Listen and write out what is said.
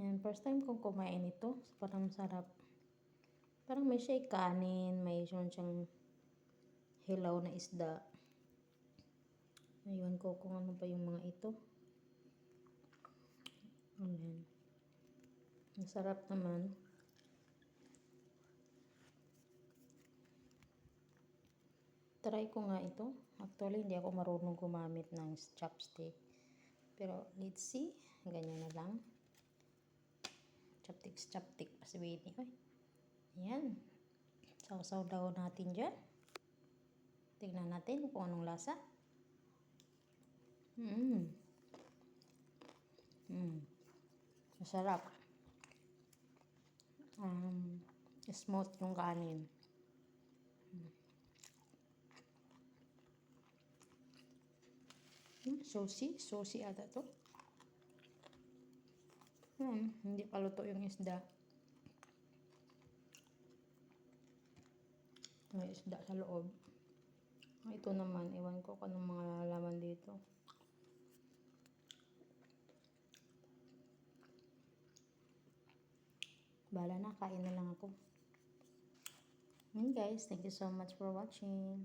Yan, first time kong kumain ito. Parang masarap. Parang may siya kanin, may siyang siyang hilaw na isda. Ayun ko kung ano pa yung mga ito. Ayan. Masarap naman. Try ko nga ito. Actually, hindi ako marunong gumamit ng chopstick. Pero, let's see. Ganyan na lang. Chopstick pa si Winnie. Ay. Ayan. Sausaw daw natin dyan. Tignan natin kung anong lasa. Mmm. Mmm. Masarap. Um, smooth yung kanin. Hmm, sushi. Sushi ata to. Hmm, hindi pa luto yung isda. May isda sa loob. Ah, Ito naman, iwan ko kung anong mga laman dito. Bala na, kain na lang ako. Yun guys, thank you so much for watching.